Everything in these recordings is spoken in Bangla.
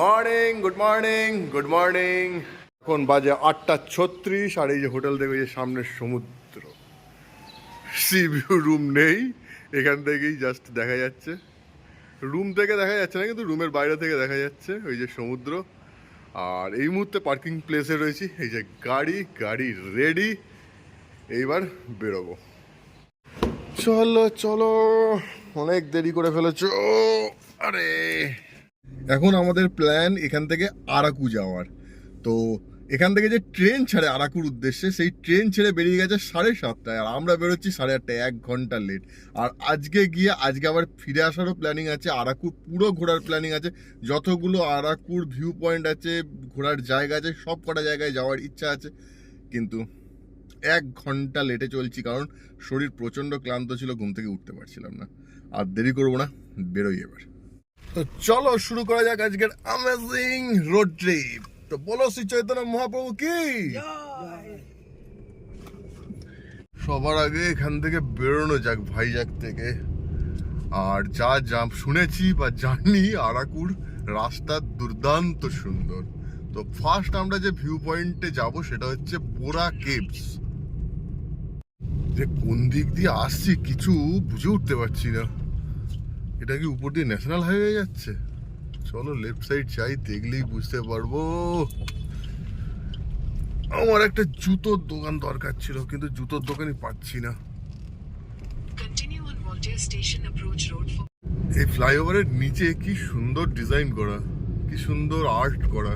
Morning, good morning good morning. এখন বাজে আটটা ছত্রিশ আর এই যে হোটেল থেকে যে সামনের সমুদ্র। সি ভিউ রুম নেই, এখান থেকেই জাস্ট দেখা যাচ্ছে। রুম থেকে দেখা যাচ্ছে না, কিন্তু রুমের বাইরে থেকে দেখা যাচ্ছে ওই যে সমুদ্র। আর এই মুহূর্তে পার্কিং প্লেসে রয়েছি, এই যে গাড়ি গাড়ি রেডি এইবার বেরোবো। চলো চলো, অনেক দেরি করে ফেলেছ। আরে! এখন আমাদের প্ল্যান এখান থেকে আরাকু যাওয়ার। তো এখান থেকে যে ট্রেন ছাড়ে আরাকুর উদ্দেশ্যে, সেই ট্রেন ছেড়ে বেরিয়ে গেছে সাড়ে সাতটায় আর আমরা বেরোচ্ছি সাড়ে আটটায়, এক ঘণ্টা লেট আর আজকে গিয়ে, আজকে আবার ফিরে আসারও প্ল্যানিং আছে আরাকুর পুরো ঘোরার প্ল্যানিং আছে। যতগুলো আরাকুর ভিউ পয়েন্ট আছে, ঘোরার জায়গা আছে, সব কটা জায়গায় যাওয়ার ইচ্ছা আছে। কিন্তু এক ঘণ্টা লেটে চলছি কারণ শরীর প্রচণ্ড ক্লান্ত ছিল, ঘুম থেকে উঠতে পারছিলাম না। আর দেরি করব না, বেরোই এবার। তো চলো শুরু করা যাক আজকের অ্যামেজিং রোড ট্রিপ তো বলো শ্রী চৈতন্য মহাপ্রভু কি? সবার আগে এখান থেকে বেরোনো যাক ভাইজাক থেকে। আর যা যা শুনেছি বা জানি, আরাকুর রাস্তা দুর্দান্ত সুন্দর। তো ফার্স্ট আমরা যে ভিউ পয়েন্টে যাব সেটা হচ্ছে বোরা কেভস যে কোন দিক দিয়ে আসছি কিছু বুঝে উঠতে পারছি না। এটা কি উপর দিয়ে ন্যাশনাল হাইওয়ে যাচ্ছে? চলো লেফট সাইড চাই দেখলেই বুঝতে পারব। আমার একটা জুতোর দোকান দরকার ছিল কিন্তু জুতোর দোকানই পাচ্ছি না। এই ফ্লাইওভারের নিচে কি সুন্দর ডিজাইন করা কি সুন্দর আর্ট করা।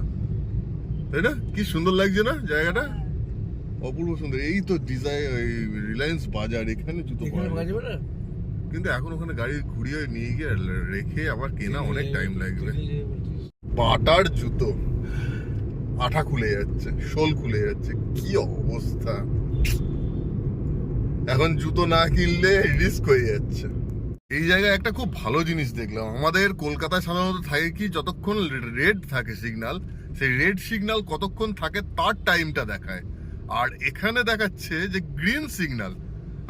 তাই না? কি সুন্দর লাগছে না জায়গাটা? অপূর্ব সুন্দর। এই তো ডিজাইন রিলায়েন্স বাজার এখানে জুতো পাওয়া যায়। কিন্তু এখন ওখানে গাড়ি ঘুরিয়ে নিয়ে গিয়ে রেখে আবার কেনা অনেক টাইম লাগবে। বাটার জুতো আঠা খুলে যাচ্ছে শোল খুলে যাচ্ছে কি অবস্থা? এখন জুতো না কিনলে রিস্ক হয়ে যাচ্ছে। এই জায়গায় একটা খুব ভালো জিনিস দেখলাম। আমাদের কলকাতায় সাধারণত থাকে কি যতক্ষণ রেড থাকে সিগনাল সেই রেড সিগনাল কতক্ষণ থাকে তার টাইমটা দেখায়। আর এখানে দেখাচ্ছে যে গ্রিন সিগন্যাল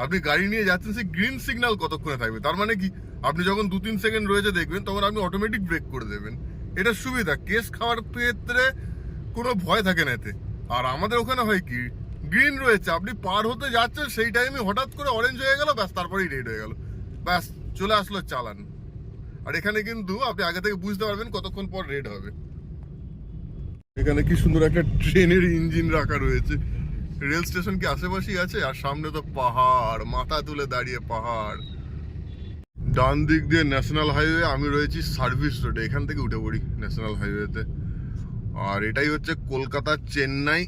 আপনি গাড়ি নিয়ে যাচ্ছেন, সেই গ্রিন সিগন্যাল কতক্ষণে থাকবে? তার মানে কি, আপনি যখন দু তিন সেকেন্ড রয়েছে দেখবেন, তখন আপনি অটোমেটিক ব্রেক করে দেবেন। এটা সুবিধা কেস খাওয়ার ক্ষেত্রে কোনো ভয় থাকে না এতে। আর আমাদের ওখানে হয় কি গ্রিন রয়েছে, আপনি পার হতে যাচ্ছেন, সেই টাইমে হঠাৎ করে অরেঞ্জ হয়ে গেল, ব্যাস, তারপরেই রেড হয়ে গেল। ব্যাস, চলে আসলো চালান। আর এখানে কিন্তু আপনি আগে থেকে বুঝতে পারবেন কতক্ষণ পর রেড হবে। এখানে কি সুন্দর একটা ট্রেনের ইঞ্জিন রাখা রয়েছে। রেল স্টেশন কি আশেপাশেই আছে? আর সামনে তো পাহাড়, মাথা তুলে দাঁড়িয়ে পাহাড়। ডান দিক দিয়ে ন্যাশনাল হাইওয়ে, আমি রয়েছি সার্ভিস রোডে, এখান থেকে উঠে পড়ি ন্যাশনাল হাইওয়েতে। আর এটাই হচ্ছে কলকাতা চেন্নাই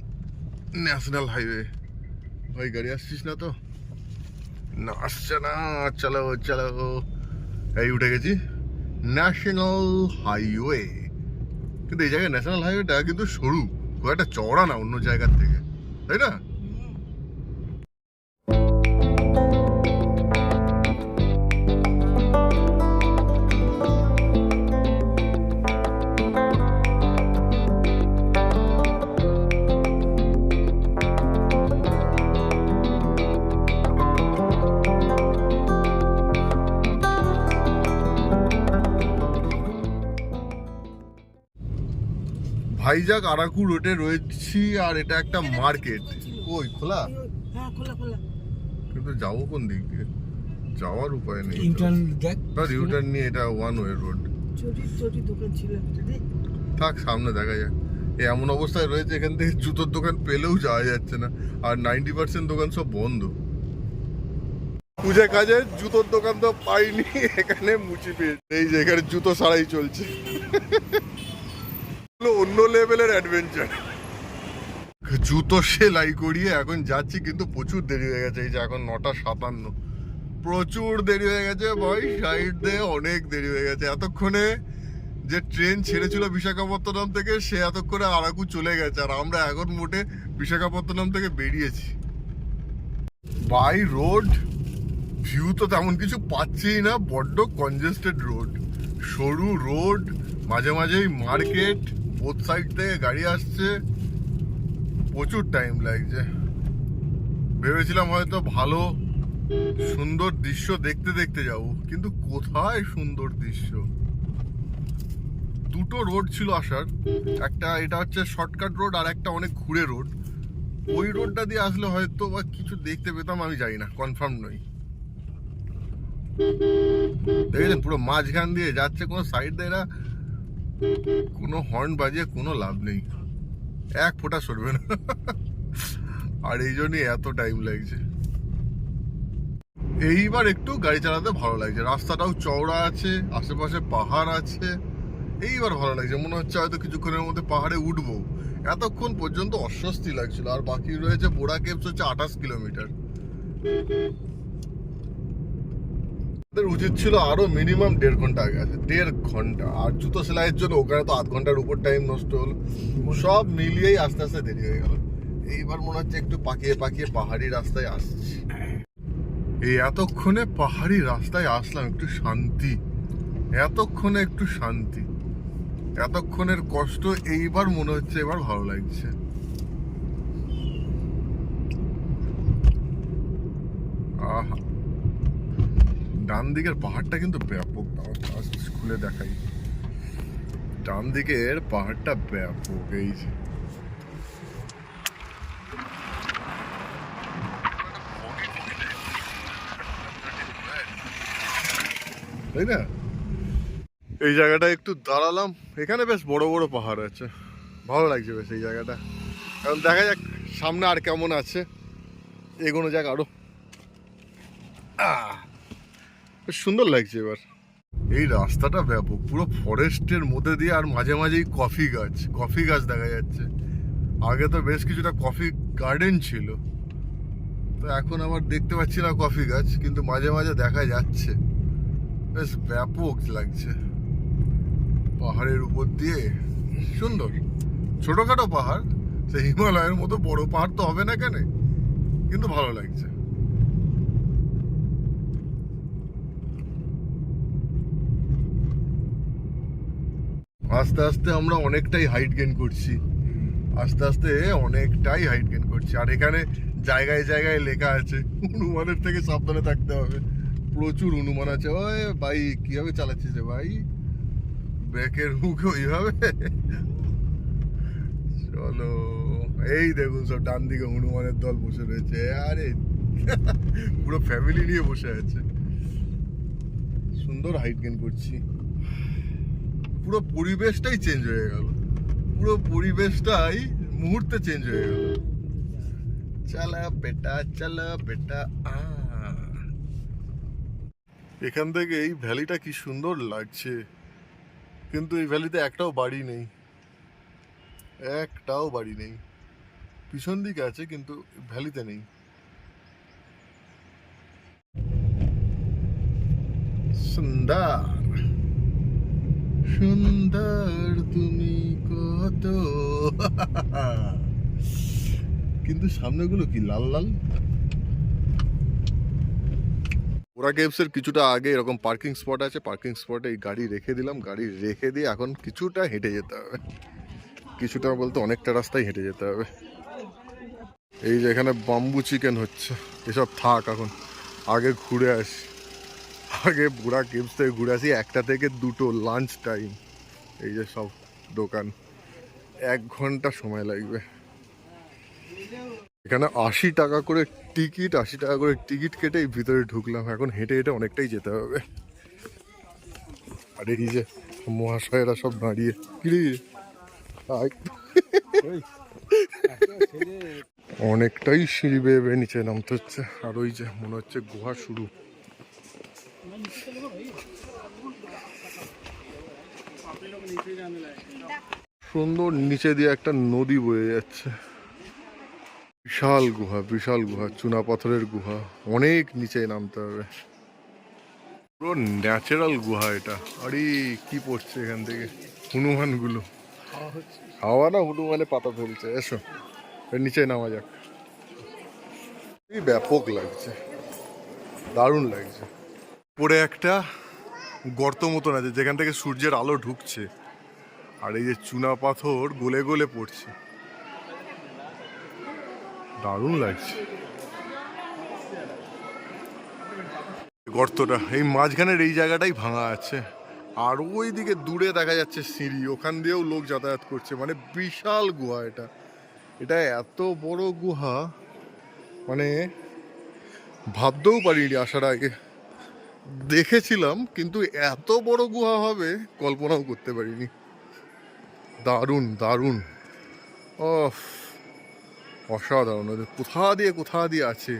ন্যাশনাল হাইওয়ে। ভাই গাড়ি আসছিস না তো? না আসছে না, চলো চলো। এই উঠে গেছি। National highway. কিন্তু এই জায়গায় ন্যাশনাল হাইওয়েটা কিন্তু সরু, খুব একটা চওড়া না অন্য জায়গার থেকে। তাই না ভাইজাগ আরাকু রোডে রয়েছি আর এটা একটা মার্কেট। ওই খোলা? হ্যাঁ খোলা খোলা। কিন্তু যাব কোন দিক দিয়ে? যাওয়ার উপায় নেই। ইন্টার্ন দেখ। রিউটার্ন নিয়ে এটা ওয়ান ওয়ে রোড থাক সামনে দেখা যাক। এমন অবস্থায় রয়েছে এখান থেকে জুতোর দোকান পেলেও যাওয়া যাচ্ছে না। আর নাইনটি পার্সেন্ট দোকান সব বন্ধ। পূজা কাজে জুতোর দোকান তো পাইনি এখানে মুচি পেয়েছে। এই যে এখানে জুতো সারাই চলছে। অন্য লেভেলের অ্যাডভেঞ্চার জুতো সেলাই করিয়ে এখন যাচ্ছি, কিন্তু প্রচুর দেরি হয়ে গেছে, এই যে এখন নটা সাতান্ন। প্রচুর দেরি হয়ে গেছে ভাই সাইড দিয়ে অনেক দেরি হয়ে গেছে। এতক্ষণে যে ট্রেন ছেড়েছিল বিশাখাপত্তনম থেকে, সে এতক্ষণে আরাকু চলে গেছে, আর আমরা এখন মোটে বিশাখাপত্তনম থেকে বেরিয়েছি। বাই রোড, ভিউ তো তেমন কিছু পাচ্ছেই না, বড্ড কনজেস্টেড রোড সরু রোড মাঝে মাঝেই মার্কেট বোথ সাইড থেকে গাড়ি আসছে, প্রচুর টাইম লাগছে। ভেবেছিলাম হয়তো ভালো, সুন্দর দৃশ্য দেখতে দেখতে যাব, কিন্তু কোথায় সুন্দর দৃশ্য? দুটো রোড ছিল আসার, একটা এটা হচ্ছে শর্টকাট রোড আর একটা অনেক ঘুরে রোড ওই রোডটা দিয়ে আসলে হয়তো বা কিছু দেখতে পেতাম, আমি জানি না কনফার্ম নই। দেখেছেন, পুরো মাঝখান দিয়ে যাচ্ছে কোনো সাইড দিয়ে কোনো হর্ন বাজিয়ে কোনো লাভ নেই। এক ফোঁটা সরবে না। আর এই জন্যই এত টাইম লাগছে। এইবার একটু গাড়ি চালাতে ভালো লাগছে। রাস্তাটাও চওড়া আছে, আশেপাশে পাহাড় আছে। এইবার ভালো লাগছে। মনে হচ্ছে হয়তো কিছুক্ষণের মধ্যে পাহাড়ে উঠবো। এতক্ষণ পর্যন্ত অস্বস্তি লাগছিল। আর বাকি রয়েছে বোরা কেপস হচ্ছে আঠাশ কিলোমিটার। আমাদের উচিত ছিল আরও মিনিমাম দেড় ঘণ্টা আগে আছে দেড় ঘণ্টা। আর জুতো সেলাইয়ের জন্য ওখানে তো আধ ঘণ্টার উপর টাইম নষ্ট হলো। সব মিলিয়েই আস্তে আস্তে দেরি হয়ে গেল। এইবার মনে হচ্ছে একটু পাকিয়ে পাকিয়ে পাহাড়ি রাস্তায় আসছি। এই এতক্ষণে পাহাড়ি রাস্তায় আসলাম, একটু শান্তি। এতক্ষণে একটু শান্তি। এতক্ষণের কষ্ট এইবার মনে হচ্ছে এবার ভালো লাগছে। আহা। ডান দিকের পাহাড়টা কিন্তু ব্যাপক খুলে দেখাই। ডান দিকের পাহাড়টা ব্যাপক এই যে। তাই না? এই জায়গাটা একটু দাঁড়ালাম। এখানে বেশ বড় বড় পাহাড় আছে। ভালো লাগছে বেশ এই জায়গাটা। কারণ দেখা যাক সামনে আর কেমন আছে। এগোনো যাক আরও। আহ, সুন্দর লাগছে এবার। এই রাস্তাটা ব্যাপক, পুরো ফরেস্টের মধ্যে দিয়ে আর মাঝে মাঝেই কফি গাছ কফি গাছ দেখা যাচ্ছে। আগে তো বেশ কিছুটা কফি গার্ডেন ছিল। তো এখন আবার দেখতে পাচ্ছি না কফি গাছ, কিন্তু মাঝে মাঝে দেখা যাচ্ছে। বেশ ব্যাপক লাগছে। পাহাড়ের উপর দিয়ে, সুন্দর। ছোটখাটো পাহাড়, সে হিমালয়ের মতো বড় পাহাড় তো হবে না কেন কিন্তু ভালো লাগছে। আস্তে আস্তে আমরা অনেকটাই হাইট গেন করছি। আস্তে আস্তে অনেকটাই হাইট গেন করছি। আর এখানে জায়গায় জায়গায় লেখা আছে, হনুমানের থেকে সাবধানে থাকতে হবে। প্রচুর হনুমান আছে। ওই ভাই, কীভাবে চালাচ্ছিস রে ভাই? ব্যাকের হুক ওইভাবে? চলো, এই দেখুন সব ডান দিকে হনুমানের দল বসে রয়েছে। আরে, পুরো ফ্যামিলি নিয়ে বসে আছে। সুন্দর হাইট গেন করছি। পুরো পরিবেশটাই চেঞ্জ হয়ে গেল। পুরো পরিবেশটাই মুহূর্তে চেঞ্জ হয়ে গেল। চালা বেটা চালা বেটা এখান থেকে এই ভ্যালিটা কি সুন্দর লাগছে। কিন্তু এই ভ্যালিতে একটাও বাড়ি নেই। একটাও বাড়ি নেই। পিছন দিকে আছে, কিন্তু ভ্যালিতে নেই। সুন্দর। সুন্দর তুমি কত। কিন্তু সামনেগুলো কি, লাল লাল? ওরা কেভসের কিছুটা আগে এরকম পার্কিং স্পট আছে, পার্কিং স্পটে এই গাড়ি রেখে দিলাম। গাড়ি রেখে দিয়ে এখন কিছুটা হেঁটে যেতে হবে। কিছুটা বলতে অনেকটা রাস্তায় হেঁটে যেতে হবে। এই যে এখানে বাম্বু চিকেন হচ্ছে। এসব থাক এখন, আগে ঘুরে আসি। আগে বুড়া কেভস থেকে ঘুরে আসি, একটা থেকে দুটো লাঞ্চ টাইম এই যে সব দোকান। এক ঘণ্টা সময় লাগবে। এখানে আশি টাকা করে টিকিট, আশি টাকা করে টিকিট কেটে ভিতরে ঢুকলাম। এখন হেঁটে হেঁটে অনেকটাই যেতে হবে। আর, এই যে মহাশয়েরা সব দাঁড়িয়ে। আয়। অনেকটাই সিঁড়ি বেয়ে বেয়ে নিচে নামতে হচ্ছে। আর ওই যে মনে হচ্ছে গুহা শুরু। সুন্দর নিচে দিয়ে একটা নদী বয়ে যাচ্ছে। বিশাল গুহা বিশাল গুহা, চুনা পাথরের গুহা, অনেক নিচে নামতে হবে। পুরো ন্যাচারাল গুহা এটা। আরে, কি পড়ছে এখান থেকে? হনুমানগুলো হাওয়া না হনুমানে পাতা ফেলছে, এসো নিচে নামা যাক। ব্যাপক লাগছে। দারুণ লাগছে। পরে একটা গর্ত মতন আছে, যেখান থেকে সূর্যের আলো ঢুকছে। আর এই যে চুনা পাথর গলে গলে পড়ছে। দারুণ লাগছে। গর্তটা, এই মাঝখানের এই জায়গাটাই ভাঙা আছে। আর ওইদিকে দূরে দেখা যাচ্ছে সিঁড়ি, ওখান দিয়েও লোক যাতায়াত করছে। মানে বিশাল গুহা এটা। এটা এত বড় গুহা মানে ভাবতেও পারিনি আসার আগে। দেখেছিলাম, কিন্তু এত বড় গুহা হবে, কল্পনাও করতে পারিনি। দারুণ দারুণ। ও অসাধারণ কোথা দিয়ে কোথা দিয়ে আছে?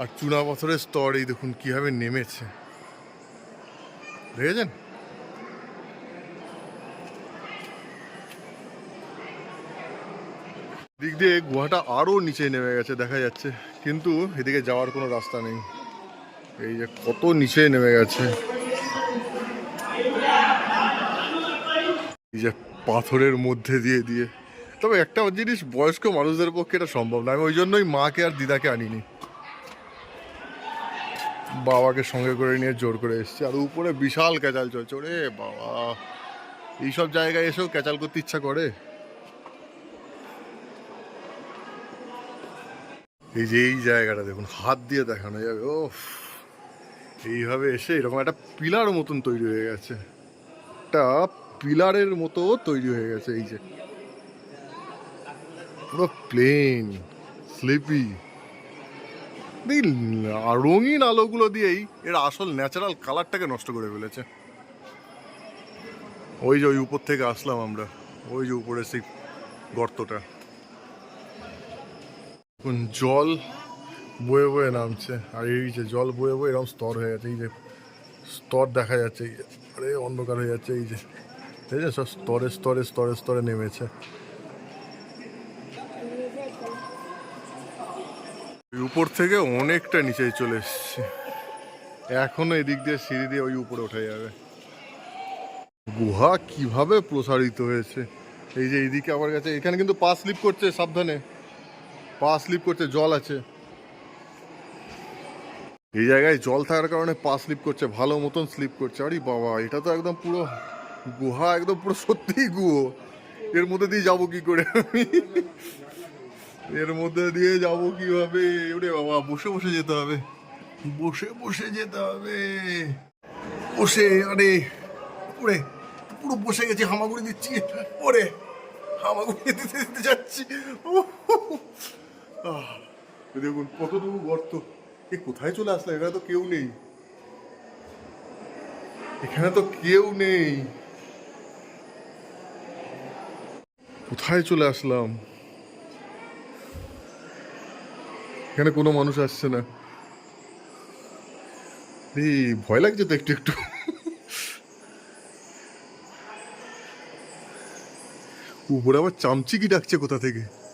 আর চুনা পাথরের স্তর এই দেখুন, কীভাবে নেমেছে। দেখেছেন? দিক দিয়ে গুহাটা আরও নিচে নেমে গেছে, দেখা যাচ্ছে। কিন্তু এদিকে যাওয়ার কোনো রাস্তা নেই। এই যে কত নিচে নেমে গেছে এই যে পাথরের মধ্যে দিয়ে দিয়ে। তবে একটা জিনিস বয়স্ক মানুষদের পক্ষে এটা সম্ভব না। আমি ওই জন্যই মাকে আর দিদাকে আনিনি। বাবাকে সঙ্গে করে নিয়ে জোর করে এসেছি। আর উপরে বিশাল ক্যাচাল চলছে। ওরে বাবা। এইসব জায়গায় এসেও ক্যাচাল করতে ইচ্ছা করে? এই যে এই জায়গাটা দেখুন, হাত দিয়ে দেখানো যাবে। ও এইভাবে এসে এরকম একটা পিলার মতন তৈরি হয়ে গেছে। একটা পিলারের মতো তৈরি হয়ে গেছে, এই যে। পুরো প্লেন স্লিপি রঙিন আলোগুলো দিয়েই এর আসল ন্যাচারাল কালারটাকে নষ্ট করে ফেলেছে। ওই যে ওই উপর থেকে আসলাম আমরা, ওই যে উপরে সেই গর্তটা। জল বয়ে বয়ে নামছে, আর এই যে জল বয়ে বয়ে এরকম স্তর হয়ে গেছে এই যে স্তর দেখা যাচ্ছে, এই যে, আরে অন্ধকার হয়ে যাচ্ছে, এই যে। দেখছেন সব স্তরে স্তরে স্তরে স্তরে নেমেছে। উপর থেকে অনেকটা নিচে চলে এসছে। এখনও এদিক দিয়ে সিঁড়ি দিয়ে ওই উপরে ওঠা যাবে। গুহা কীভাবে প্রসারিত হয়েছে? এই যে এইদিকে আমার কাছে, এখানে কিন্তু পা স্লিপ করছে সাবধানে। পা স্লিপ করছে, জল আছে। এই জায়গায় জল থাকার কারণে পা স্লিপ করছে, ভালো মতন স্লিপ করছে। আরে বাবা, এটা তো একদম পুরো গুহা একদম পুরো সত্যিই গুহো। এর মধ্যে দিয়ে যাব কি করে আমি? এর মধ্যে দিয়ে যাব কীভাবে? ওরে বাবা, বসে বসে যেতে হবে। বসে বসে যেতে হবে। বসে, আরে, ওরে, পুরো বসে গেছি, হামাগুড়ি দিচ্ছি। ওরে, হামাগুড়ি দিতে দিতে যাচ্ছি। দেখুন, কতটুকু গর্ত। এ কোথায় চলে আসলাম এখানে তো কেউ নেই। এখানে তো কেউ নেই। কোথায় চলে আসলাম? এখানে কোনো মানুষ আসছে না। এই ভয় লাগছে তো একটু একটু। উপরে আবার চামচিকি ডাকছে কোথা থেকে?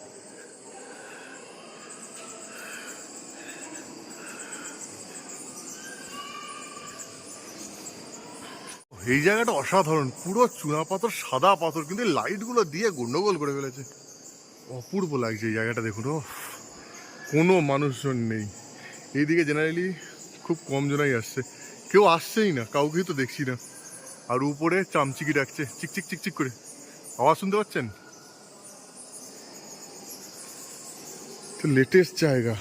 এই জায়গাটা অসাধারণ। পুরো চুনা পাথর, সাদা পাথর, কিন্তু লাইটগুলো দিয়ে গন্ডগোল করে ফেলেছে। অপূর্ব লাগছে এই জায়গাটা দেখুন ও কোনো মানুষজন নেই। এইদিকে জেনারেলি খুব কম জনাই আসছে। কেউ আসছেই না, কাউকেই তো দেখছি না। আর উপরে চামচিকি ডাকছে চিকচিক চিকচিক করে। আওয়াজ শুনতে পাচ্ছেন? লেটেস্ট জায়গা।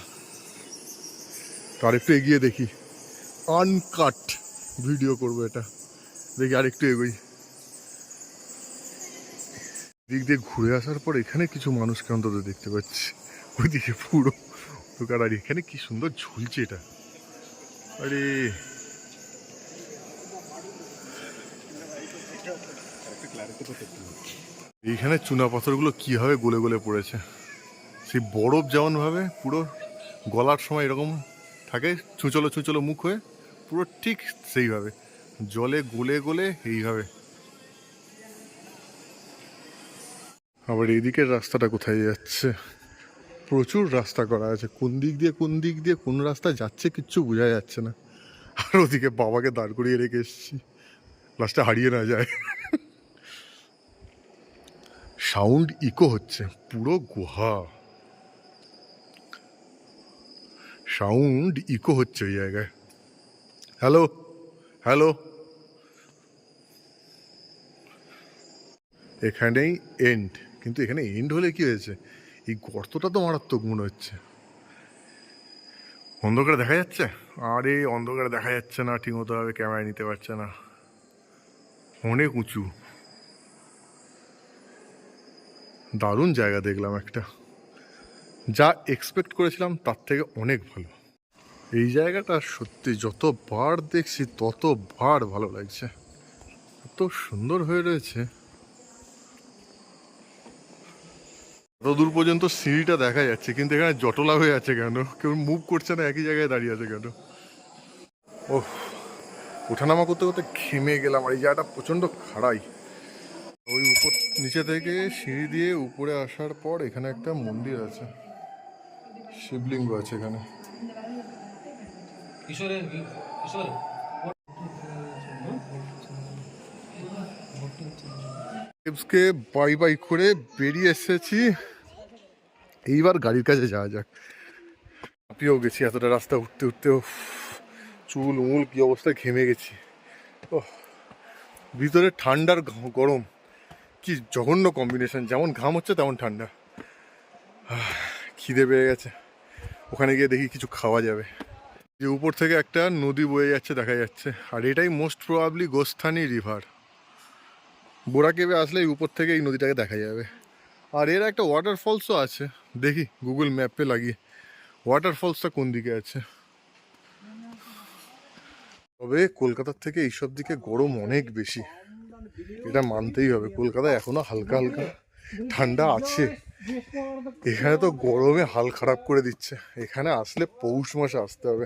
তার একটু এগিয়ে দেখি। আনকাট ভিডিও করব এটা। দেখি আর একটু এগোই। দিক দিয়ে ঘুরে আসার পর এখানে কিছু মানুষকে অন্তত দেখতে পাচ্ছি। ওইদিকে পুরো দোকান আর এখানে কি সুন্দর ঝুলছে এটা। আরে। এইখানে চুনা পাথরগুলো কীভাবে গলে গলে পড়েছে। সেই বরফ যেমন ভাবে পুরো গলার সময় এরকম থাকে, ছুঁচলো ছুঁচলো মুখ হয়ে, পুরো ঠিক সেইভাবে। জলে গলে গলে এইভাবে আবার এদিকের রাস্তাটা কোথায় যাচ্ছে? প্রচুর রাস্তা করা আছে। কোন দিক দিয়ে, কোন দিক দিয়ে, কোন রাস্তা যাচ্ছে কিচ্ছু বোঝা যাচ্ছে না। আর ওদিকে বাবাকে দাঁড় করিয়ে রেখে এসেছি। লাস্টে হারিয়ে না যায়। সাউন্ড ইকো হচ্ছে, পুরো গুহা। সাউন্ড ইকো হচ্ছে ওই জায়গায়। হ্যালো? হ্যালো? এখানেই এন্ড কিন্তু এখানে এন্ড হলে কি হয়েছে? এই গর্তটা তো মারাত্মক মনে হচ্ছে। অন্ধকারে দেখা যাচ্ছে? আরে, অন্ধকারে দেখা যাচ্ছে না ঠিকমতো ভাবে ক্যামেরায় নিতে পারছে না। অনেক উঁচু। দারুণ জায়গা দেখলাম একটা। যা এক্সপেক্ট করেছিলাম তার থেকে অনেক ভালো। এই জায়গাটা সত্যি যতবার দেখছি, ততবার ভালো লাগছে। এত সুন্দর হয়ে রয়েছে এত দূর পর্যন্ত সিঁড়িটা দেখা যাচ্ছে কিন্তু এখানে জটলা হয়ে আছে কেন? কেউ মুভ করছে না একই জায়গায় দাঁড়িয়ে আছে কেন? ও ওঠানামা করতে করতে ঘেমে গেলাম আর এই জায়গাটা প্রচণ্ড খাড়াই। ওই উপর নিচে থেকে সিঁড়ি দিয়ে উপরে আসার পর এখানে একটা মন্দির আছে শিবলিঙ্গ আছে এখানে। বাই বাই করে বেরিয়ে এসেছি। এইবার গাড়ির কাছে যাওয়া যাক। হাঁপিয়েও গেছি এতটা রাস্তা উঠতে উঠতে উফ, চুল মুল কি অবস্থায় ঘেমে গেছি। ও ভিতরে ঠান্ডার গরম। কি জঘন্য কম্বিনেশন যেমন ঘাম হচ্ছে তেমন ঠান্ডা। খিদে পেয়ে গেছে। ওখানে গিয়ে দেখি কিছু খাওয়া যাবে। যে উপর থেকে একটা নদী বয়ে যাচ্ছে দেখা যাচ্ছে। আর এটাই most probably Gosthani river Borra caves আসলে উপর থেকে এই নদীটাকে দেখা যাবে। আর এর একটা ওয়াটারফলসও আছে। দেখি গুগল ম্যাপে লাগিয়ে। ওয়াটারফলসটা কোন দিকে আছে? তবে কলকাতার থেকে এইসব দিকে গরম অনেক বেশি। এটা মানতেই হবে। কলকাতায় এখনও হালকা হালকা। ঠান্ডা আছে। এখানে তো গরমে হাল খারাপ করে দিচ্ছে। এখানে আসলে পৌষ মাসে আসতে হবে।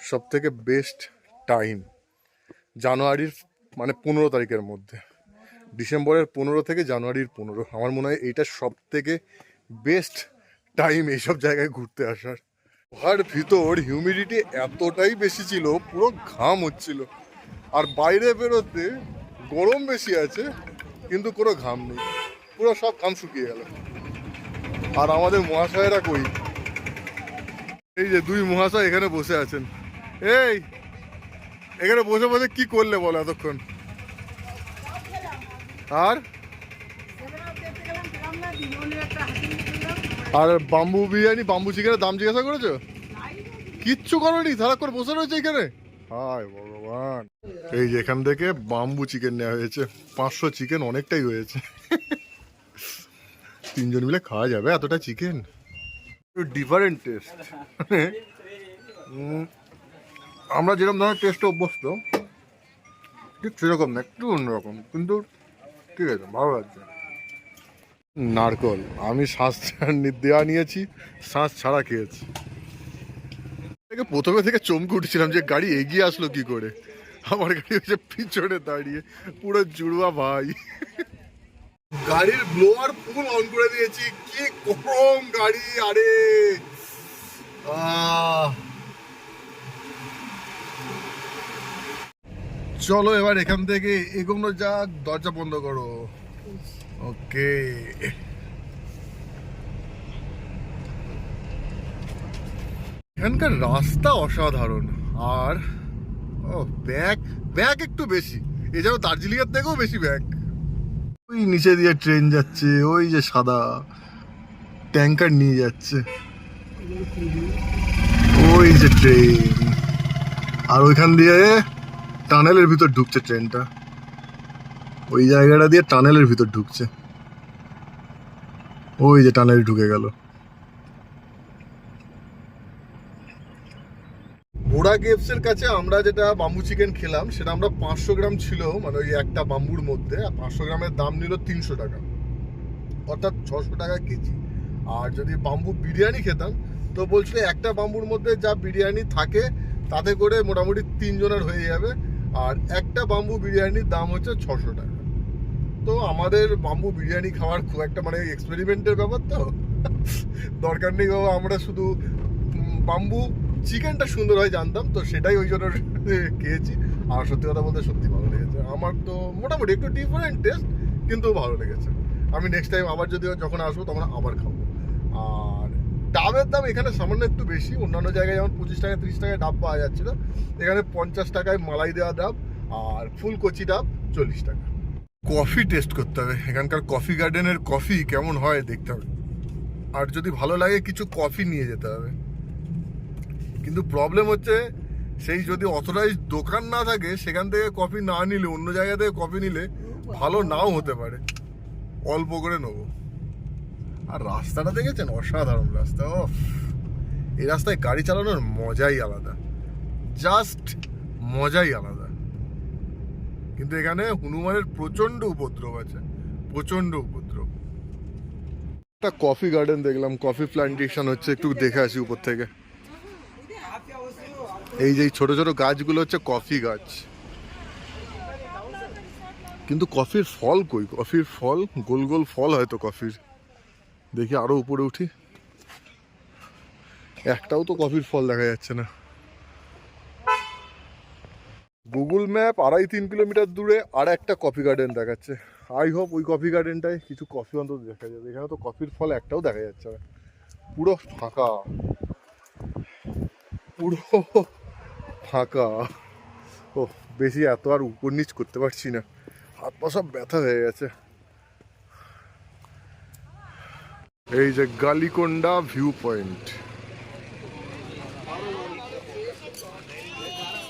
সব থেকে বেস্ট টাইম জানুয়ারির মানে পনেরো তারিখের মধ্যে। ডিসেম্বরের পনেরো থেকে জানুয়ারির পনেরো। আমার মনে হয় এইটা সব থেকে বেস্ট টাইম এইসব জায়গায় ঘুরতে আসার। গুহার ভিতর হিউমিডিটি এতটাই বেশি ছিল, পুরো ঘাম হচ্ছিল। আর বাইরে বেরোতে গরম বেশি আছে, কিন্তু কোনো ঘাম নেই। পুরো সব ঘাম শুকিয়ে গেল। আর আমাদের মহাশয়েরা কই? এই যে দুই মহাশয় এখানে বসে আছেন। এই, এখানে বসে বসে কি করলে বলো এতক্ষণ? আর? আর বাম্বু বিরিয়ানি বাম্বু চিকেনের দাম জিজ্ঞাসা করেছ? কিচ্ছু করোনি ধারা করে বসে রয়েছে এখানে। হায় ভগবান। এই যে এখান থেকে বাম্বু চিকেন নেওয়া হয়েছে। পাঁচশো চিকেন অনেকটাই হয়েছে। তিনজন মিলে খাওয়া যাবে এতটা চিকেন ডিফারেন্ট টেস্ট আমরা যেরকম ধরনের টেস্টে অভ্যস্ত, ঠিক সেরকম না, একটু অন্যরকম। কিন্তু ঠিক আছে, ভালো লাগছে। নারকল। আমি শ্বাস দেওয়া নিয়েছি, শ্বাস ছাড়া খেয়েছি। প্রথমে থেকে চমকে উঠেছিলাম যে গাড়ি এগিয়ে আসলো কি করে। আমার গাড়ি হচ্ছে পিছনে দাঁড়িয়ে, পুরো জুড়ুয়া ভাই। গাড়ির ব্লোয়ার ফুল অন করে দিয়েছি। কি গরম গাড়ি, আরে! চলো এবার এখান থেকে এগোনো যাক, দরজা বন্ধ করো। ওকে এখানকার রাস্তা অসাধারণ। আর, ও, ব্যাগ ব্যাগ একটু বেশি। এছাড়াও দার্জিলিং এর থেকেও বেশি ব্যাগ। ওই নিচে দিয়ে ট্রেন যাচ্ছে, ওই যে সাদা ট্যাঙ্কার নিয়ে যাচ্ছে। ওই যে ট্রেন। আর ওইখান দিয়ে টানেলের ভিতর ঢুকছে ট্রেনটা। ওই জায়গাটা দিয়ে টানেলের ভিতর ঢুকছে। ওই যে টানেল ঢুকে গেল। বোরা গেপস এর কাছে আমরা যেটা বাম্বু চিকেন খেলাম, সেটা আমরা পাঁচশো গ্রাম ছিল মানে ওই একটা বাম্বুর মধ্যে, আর পাঁচশো গ্রামের দাম নিল তিনশো টাকা। অর্থাৎ ছশো টাকা কেজি। আর যদি বাম্বু বিরিয়ানি খেতাম, তো বলছিল একটা বাম্বুর মধ্যে যা বিরিয়ানি থাকে, তাতে করে মোটামুটি তিনজনের হয়ে যাবে, আর একটা বাম্বু বিরিয়ানির দাম হচ্ছে ছশো টাকা। তো আমাদের বাম্বু বিরিয়ানি খাওয়ার খুব একটা মানে এক্সপেরিমেন্টের ব্যাপার তো। দরকার নেই বাবা, আমরা শুধু বাম্বু চিকেনটা সুন্দর হয় জানতাম, তো সেটাই ওই জন্য খেয়েছি। আর সত্যি কথা বলতে সত্যি ভালো লেগেছে। আমার তো মোটামুটি একটু ডিফারেন্ট টেস্ট কিন্তু ভালো লেগেছে। আমি নেক্সট টাইম আবার যদি যখন আসব, তখন আবার খাব। আর ডাবের দাম এখানে সামান্য একটু বেশি, অন্যান্য জায়গায় যেমন পঁচিশ টাকা, ত্রিশ টাকায় ডাব পাওয়া যাচ্ছিল। এখানে পঞ্চাশ টাকায় মালাই দেওয়া ডাব, আর ফুলকচি ডাব চল্লিশ টাকা। কফি টেস্ট করতে হবে। এখানকার কফি গার্ডেনের কফি কেমন হয় দেখতে হবে। আর যদি ভালো লাগে, কিছু কফি নিয়ে যেতে হবে। কিন্তু প্রবলেম হচ্ছে, সেই যদি অথরাইজ দোকান না থাকে, সেখান থেকে কফি না নিলে, অন্য জায়গা থেকে কফি নিলে ভালো নাও হতে পারে। অল্প করে নেব। আর রাস্তাটা দেখেছেন? অসাধারণ রাস্তা ও এই রাস্তায় গাড়ি চালানোর মজাই আলাদা। জাস্ট মজাই আলাদা। কিন্তু এখানে হনুমানের প্রচণ্ড উপদ্রব আছে প্রচণ্ড উপদ্রব। একটা কফি গার্ডেন দেখলাম কফি প্লান্টেশন হচ্ছে, একটু দেখে আসি উপর থেকে। এই যে ছোট ছোট গাছগুলো হচ্ছে কফি গাছ। কিন্তু কফির ফল কই? কফির ফল, গোল গোল ফল হয়তো কফির দেখি আরও উপরে উঠি। একটাও তো কফির ফল দেখা যাচ্ছে না। গুগল ম্যাপ আড়াই তিন কিলোমিটার দূরে আর একটা কফি গার্ডেন দেখাচ্ছে। আই হোপ ওই কফি গার্ডেনটায় কিছু কফি অন্তত দেখা যাবে। এখানে তো কফির ফল একটাও দেখা যাচ্ছে না। পুরো ফাঁকা। পুরো ফাঁকা। ও, বেশি এত আর উপর নিচ করতে পারছি না। হাত পা সব ব্যথা হয়ে গেছে। এই যে গালিকোন্ডা ভিউ পয়েন্ট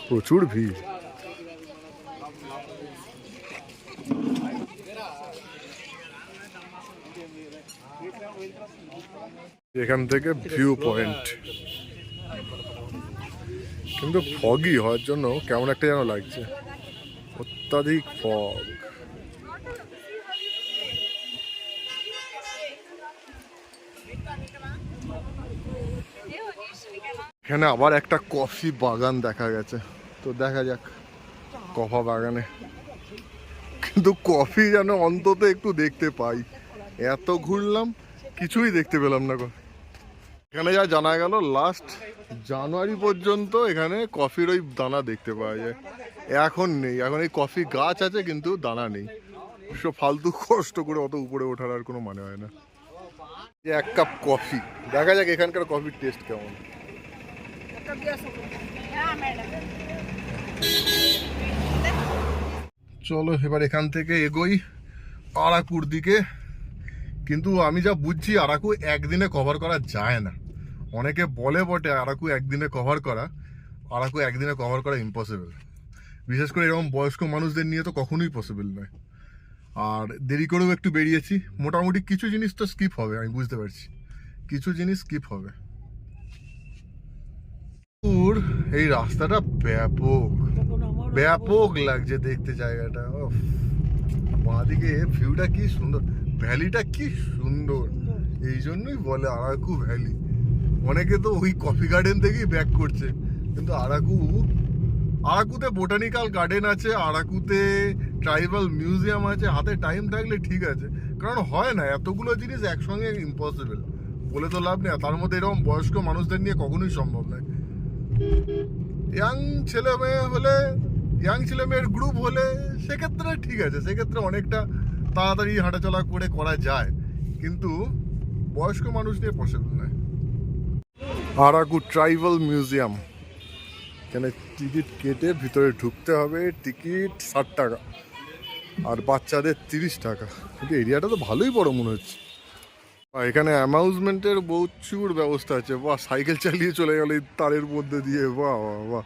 প্রচুর ভিড়। এখান থেকে ভিউ পয়েন্ট কিন্তু ফগি হওয়ার জন্য কেমন একটা যেন লাগছে। অত্যাধিক ফগ এখানে আবার একটা কফি বাগান দেখা গেছে। তো দেখা যাক কফা বাগানে। কিন্তু কফি যেন অন্তত একটু দেখতে পাই। এত ঘুরলাম, কিছুই দেখতে পেলাম না। এখানে যা জানা গেল লাস্ট জানুয়ারি পর্যন্ত এখানে কফির ওই দানা দেখতে পাওয়া যায়। এখন নেই, এখন এই কফি গাছ আছে, কিন্তু দানা নেই। সব ফালতু কষ্ট করে অত উপরে ওঠার আর কোনো মানে হয় না। এই এক কাপ কফি দেখা যাক এখানকার কফির টেস্ট কেমন। চলো এবার এখান থেকে এগোই আরাকুর দিকে। কিন্তু আমি যা বুঝছি, আরাকু একদিনে কভার করা যায় না। অনেকে বলে বটে আরাকু একদিনে কভার করা, আরাকু একদিনে কভার করা ইম্পসিবল বিশেষ করে এরকম বয়স্ক মানুষদের নিয়ে তো কখনোই পসিবল নয়। আর দেরি করেও একটু বেরিয়েছি। মোটামুটি কিছু জিনিস তো স্কিপ হবে, আমি বুঝতে পারছি। কিছু জিনিস স্কিপ হবে। এই রাস্তাটা ব্যাপক। ব্যাপক লাগছে দেখতে জায়গাটা। বাঁদিকে ভিউটা কি সুন্দর ভ্যালিটা কি সুন্দর। এই জন্যই বলে আরাকু ভ্যালি অনেকে তো ওই কফি গার্ডেন থেকেই ব্যাক করছে। কিন্তু আরাকু, আরাকুতে বোটানিক্যাল গার্ডেন আছে, আরাকুতে ট্রাইবাল মিউজিয়াম আছে, হাতে টাইম থাকলে ঠিক আছে। কারণ হয় না, এতগুলো জিনিস একসঙ্গে ইম্পসিবল বলে তো লাভ নেই তার মধ্যে এরকম বয়স্ক মানুষদের নিয়ে কখনোই সম্ভব নয়। ইয়াং ছেলে মেয়ে হলে ইয়াং ছেলে মেয়ের গ্রুপ হলে, সেক্ষেত্রে ঠিক আছে, সেক্ষেত্রে অনেকটা তাড়াতাড়ি হাঁটাচলা করে করা যায়। কিন্তু বয়স্ক মানুষ নিয়ে পসিবল নয়। Araku tribal museum. এখানে টিকিট কেটে ভিতরে ঢুকতে হবে, টিকিট ষাট টাকা। আর বাচ্চাদের তিরিশ টাকা। কিন্তু এরিয়াটা তো ভালোই বড় মনে হচ্ছে। এখানে অ্যামাউজমেন্টের প্রচুর ব্যবস্থা আছে। বাহ, সাইকেল চালিয়ে চলে গেল এই তারের মধ্যে দিয়ে। বা বাহ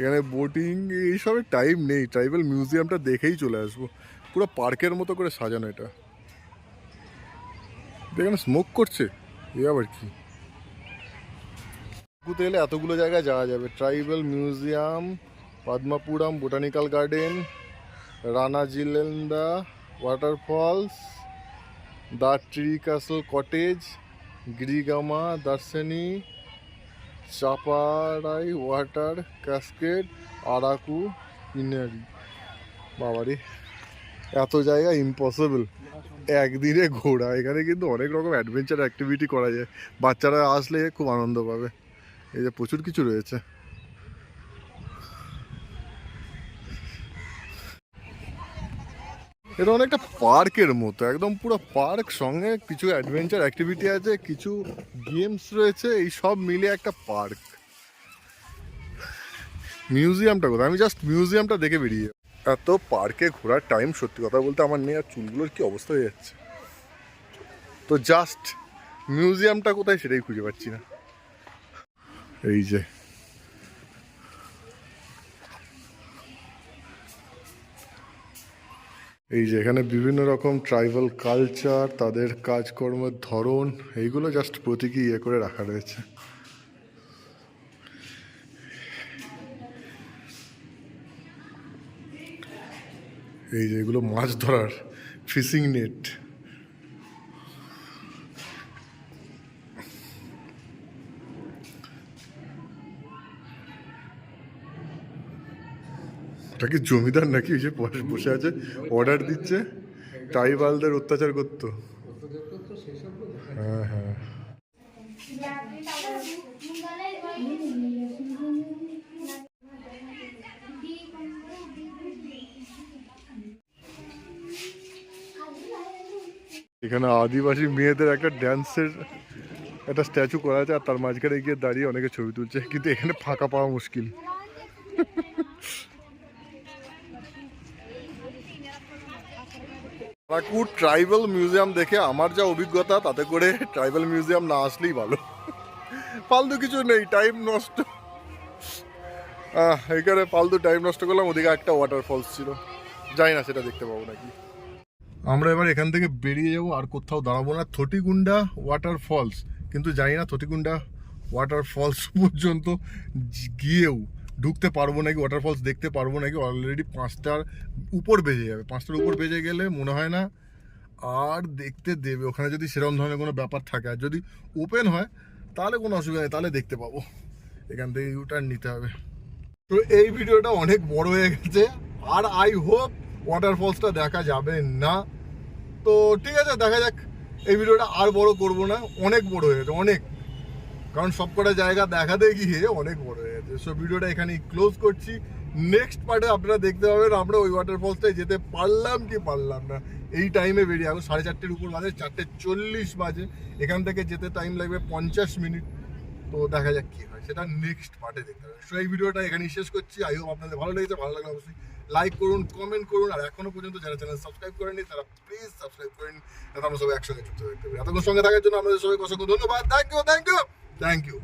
এখানে বোটিং, এইসবের টাইম নেই। ট্রাইবাল মিউজিয়ামটা দেখেই চলে আসব। পুরো পার্কের মতো করে সাজানো এটা। এখানে স্মোক করছে? এ আবার কি? ঘুরতে এলে এতগুলো জায়গায় যাওয়া যাবে। Tribal museum Padmapuram botanical garden Ranajilleda waterfalls the tree castle cottage গিরিগামা দার্শনী চাপাড়াই ওয়াটার ক্যাসকেড আরাকু ইনারি বাবারে, এত জায়গা ইম্পসিবল একদিনে ঘোরা, এখানে কিন্তু অনেক রকম অ্যাডভেঞ্চার অ্যাক্টিভিটি করা যায়। বাচ্চারা আসলে খুব আনন্দ পাবে। এই যে প্রচুর কিছু রয়েছে। এটা অনেকটা পার্কের মতো, একদম পুরো পার্ক সঙ্গে কিছু অ্যাডভেঞ্চার অ্যাক্টিভিটি আছে, কিছু গেমস রয়েছে, এই সব মিলে একটা পার্ক। মিউজিয়ামটা কোথায়? আমি জাস্ট মিউজিয়ামটা দেখে বেরিয়ে এত পার্কে ঘোরার টাইম সত্যি কথা বলতে আমার নেই, আর চুলগুলোর কি অবস্থা হয়ে যাচ্ছে। তো জাস্ট মিউজিয়ামটা কোথায় সেটাই খুঁজে পাচ্ছি না। এই যে এই যে এখানে বিভিন্ন রকম ট্রাইবাল কালচার তাদের কাজকর্মের ধরন, এইগুলো জাস্ট প্রতীকী ইয়ে করে রাখা রয়েছে। এই যে এগুলো মাছ ধরার ফিশিং নেট ওটা কি জমিদার নাকি ওই যে বসে- বসে আছে? অর্ডার দিচ্ছে। ট্রাইবালদের অত্যাচার করতো। হ্যাঁ হ্যাঁ। এখানে আদিবাসী মেয়েদের একটা ড্যান্সের একটা স্ট্যাচু করা আছে, আর তার মাঝখানে গিয়ে দাঁড়িয়ে অনেকে ছবি তুলছে। কিন্তু এখানে ফাঁকা পাওয়া মুশকিল। বারাকুর ট্রাইবাল মিউজিয়াম দেখে আমার যা অভিজ্ঞতা, তাতে করে ট্রাইবাল মিউজিয়াম না আসলেই ভালো। ফালতু কিছু নেই টাইম নষ্ট। এখানে ফালতু টাইম নষ্ট করলাম, ওদিকে একটা ওয়াটারফলস ছিল। যাই না, সেটা দেখতে পাবো নাকি। আমরা এবার এখান থেকে বেরিয়ে যাব, আর কোথাও দাঁড়াবো না। থটিগুন্ডা ওয়াটার ফলস কিন্তু জানি না থটিগুন্ডা ওয়াটার ফলস পর্যন্ত গিয়েও। ঢুকতে পারব নাকি ওয়াটার ফলস দেখতে পারব নাকি অলরেডি পাঁচটার উপর বেজে যাবে। পাঁচটার উপর বেজে গেলে মনে হয় না আর দেখতে দেবে। ওখানে যদি সেরকম ধরনের কোনো ব্যাপার থাকে আর যদি ওপেন হয় তাহলে কোনো অসুবিধা নেই তাহলে দেখতে পাবো। এখান থেকে ইউটার্ন নিতে হবে। তো এই ভিডিওটা অনেক বড় হয়ে গেছে আর আই হোপ ওয়াটারফলসটা দেখা যাবে না। তো ঠিক আছে দেখা যাক। এই ভিডিওটা আর বড় করব না অনেক বড় হয়ে গেছে অনেক। কারণ সবকটা জায়গা দেখাতে গিয়ে অনেক বড় সো ভিডিওটা এখানেই ক্লোজ করছি। নেক্সট পার্টে আপনারা দেখতে পাবেন, আমরা ওই ওয়াটারফলসটায় যেতে পারলাম কি পারলাম না। এই টাইমে বেরিয়ে এখন সাড়ে চারটের উপর বাজে, চারটে চল্লিশ বাজে। এখান থেকে যেতে টাইম লাগবে পঞ্চাশ মিনিট তো দেখা যাক কি হয়। সেটা নেক্সট পার্টে দেখতে হবে সো এই ভিডিওটা এখানেই শেষ করছি। আই হোপ আপনাদের ভালো লেগেছে। ভালো লাগলে অবশ্যই লাইক করুন কমেন্ট করুন। আর এখনও পর্যন্ত যারা চ্যানেল সাবস্ক্রাইব করেনি তারা প্লিজ সাবস্ক্রাইব করেন আমরা সবাই একসঙ্গে যুক্ত থাকতে পারি এতক্ষণ সঙ্গে থাকার জন্য আমাদের সবাইকে অসংখ্য ধন্যবাদ। Thank you thank you thank you